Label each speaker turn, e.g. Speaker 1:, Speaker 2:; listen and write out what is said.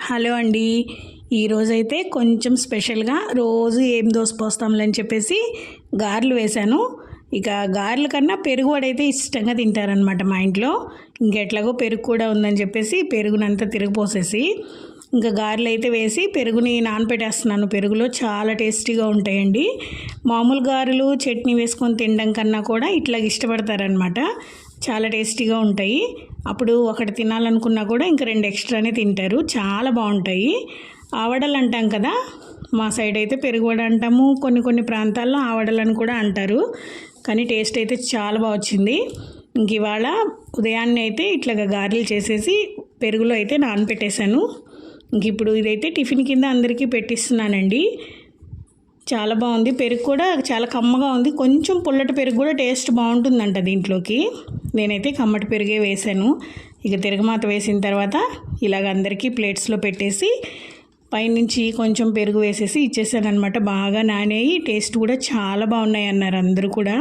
Speaker 1: Hello అండి. ఈరోజైతే కొంచెం స్పెషల్గా రోజు ఏం దోశ పోస్తాంలే అని చెప్పేసి గారెలు వేశాను. ఇక గారెల కన్నా పెరుగు వాడైతే ఇష్టంగా తింటారనమాట మా ఇంట్లో. ఇంకెట్లాగో పెరుగు కూడా ఉందని చెప్పేసి పెరుగునంతా తిరిగిపోసేసి ఇంకా గారెలు అయితే వేసి పెరుగుని నానపెట్టేస్తున్నాను. పెరుగులో చాలా టేస్టీగా ఉంటాయండి. మామూలు గారెలు చట్నీ వేసుకొని తినడం కన్నా కూడా ఇట్లా ఇష్టపడతారనమాట చాలా టేస్టీగా ఉంటాయి. అప్పుడు ఒకటి తినాలనుకున్నా కూడా ఇంకా రెండు ఎక్స్ట్రానే తింటారు. చాలా బాగుంటాయి. ఆవడలు అంటాం కదా మా సైడ్ అయితే పెరుగువడ అంటాము. కొన్ని కొన్ని ప్రాంతాల్లో ఆవడలని కూడా అంటారు. కానీ టేస్ట్ అయితే చాలా బాగా వచ్చింది. ఇంక ఇవాళ ఉదయాన్నే అయితే ఇట్లాగా గారెలు చేసేసి పెరుగులో అయితే నానపెట్టేశాను. ఇంక ఇప్పుడు ఇదైతే టిఫిన్ కింద అందరికీ పెట్టిస్తున్నానండి. చాలా బాగుంది. పెరుగు కూడా చాలా కమ్మగా ఉంది. కొంచెం పుల్లటి పెరుగు కూడా టేస్ట్ బాగుంటుందంట దీంట్లోకి. నేనైతే కమ్మటి పెరుగే వేసాను ఇక తిరగమాత వేసిన తర్వాత ఇలాగ అందరికీ ప్లేట్స్లో పెట్టేసి పైనుంచి కొంచెం పెరుగు వేసేసి ఇచ్చేసాను అనమాట బాగా నానేయి. టేస్ట్ కూడా చాలా బాగున్నాయి అన్నారు అందరూ కూడా.